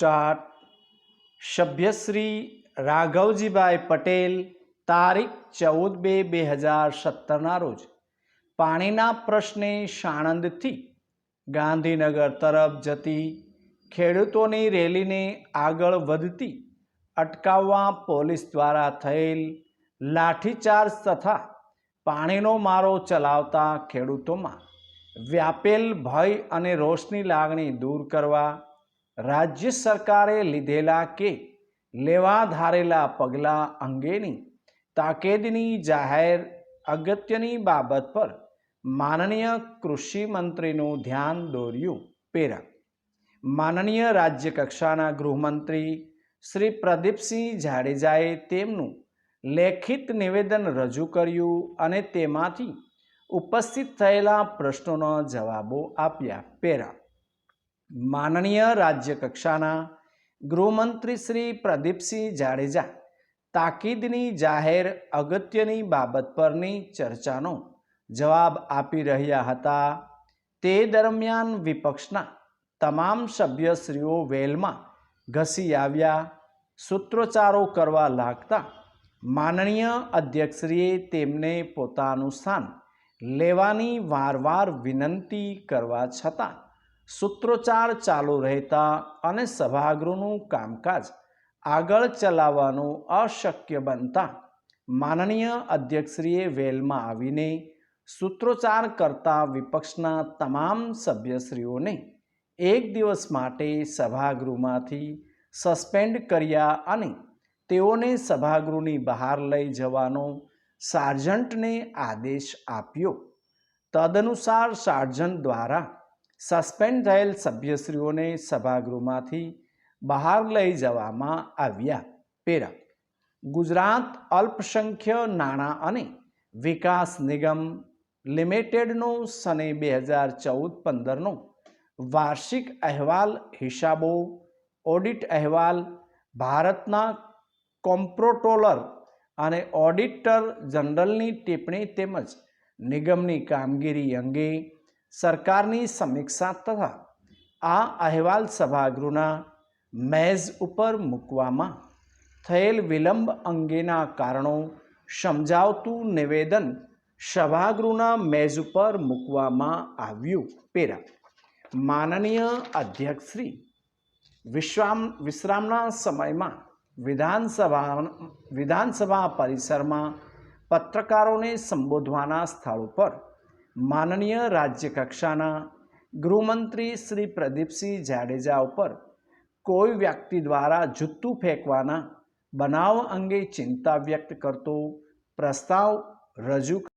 Start સભ્યશ્રી Raghavjibhai Patel, તારીખ ચૌદ બે બે હજાર સત્તરના રોજ. પાણીના પ્રશ્ને સાણંદથી ગાંધીનગર તરફ જતી ખેડૂતોની રેલીને આગળ વધતી અટકાવવા પોલીસ દ્વારા થયેલ લાઠીચાર્જ તથા પાણીનો મારો ચલાવતા ખેડૂતોમાં વ્યાપેલ ભય અને રોષની લાગણી દૂર કરવા રાજ્ય સરકારે લીધેલા કે લેવા ધારેલા પગલાં અંગેની તાકેદની જાહેર અગત્યની બાબત પર માનનીય કૃષિ મંત્રીનું ધ્યાન દોર્યું પેરા. માનનીય રાજ્ય કક્ષાના ગૃહમંત્રી શ્રી પ્રદીપસિંહ જાડેજાએ તેમનું લેખિત નિવેદન રજૂ કર્યું અને તેમાંથી ઉપસ્થિત થયેલા પ્રશ્નોના જવાબો આપ્યા. પેરા. માનનીય રાજ્ય કક્ષાના ગૃહમંત્રી શ્રી પ્રદીપસિંહ જાડેજા તાકીદની જાહેર અગત્યની બાબત પરની ચર્ચાનો જવાબ આપી રહ્યા હતા. તે દરમિયાન વિપક્ષના તમામ સભ્યશ્રીઓ વેલમાં ઘસી આવ્યા. સૂત્રોચ્ચારો કરવા લાગતા માનનીય અધ્યક્ષશ્રીએ તેમને પોતાનું સ્થાન લેવાની વારવાર વિનંતી કરવા છતાં સૂત્રોચ્ચાર ચાલુ રહેતા અને સભાગૃહનું કામકાજ આગળ ચલાવવાનું અશક્ય બનતા માનનીય અધ્યક્ષશ્રીએ વેલમાં આવીને સૂત્રોચ્ચાર કરતા વિપક્ષના તમામ સભ્યશ્રીઓને એક દિવસ માટે સભાગૃહમાંથી સસ્પેન્ડ કર્યા અને તેઓને સભાગૃહની બહાર લઈ જવાનો સાર્જન્ટને આદેશ આપ્યો. તદનુસાર સાર્જન્ટ દ્વારા સસ્પેન્ડ થયેલ સભ્યશ્રીઓને સભાગૃહમાંથી બહાર લઈ જવામાં આવ્યા પેરા. ગુજરાત અલ્પસંખ્ય નાણાં અને વિકાસ નિગમ લિમિટેડનો સને બે હજાર ચૌદ પંદરનો વાર્ષિક અહેવાલ હિસાબો, ઓડિટ અહેવાલ, ભારતના કોમ્પ્રોટોલર અને ઓડિટર જનરલની ટિપ્પણી તેમજ નિગમની કામગીરી અંગે સરકારની સમીક્ષા તથા આ અહેવાલ સભાગૃહના મેઝ ઉપર મૂકવામાં થયેલ વિલંબ અંગેના કારણો સમજાવતું નિવેદન સભાગૃહના મેઝ ઉપર મૂકવામાં આવ્યું. પેરા. માનનીય અધ્યક્ષશ્રી વિશ્રામ વિશ્રામના સમયમાં વિધાનસભા વિધાનસભા પરિસરમાં પત્રકારોને સંબોધવાના સ્થળ ઉપર માનનીય રાજ્ય કક્ષાના ગૃહમંત્રી શ્રી પ્રદીપસિંહ જાડેજા ઉપર કોઈ વ્યક્તિ દ્વારા જૂતું ફેંકવાના બનાવ અંગે ચિંતા વ્યક્ત કરતો પ્રસ્તાવ રજૂ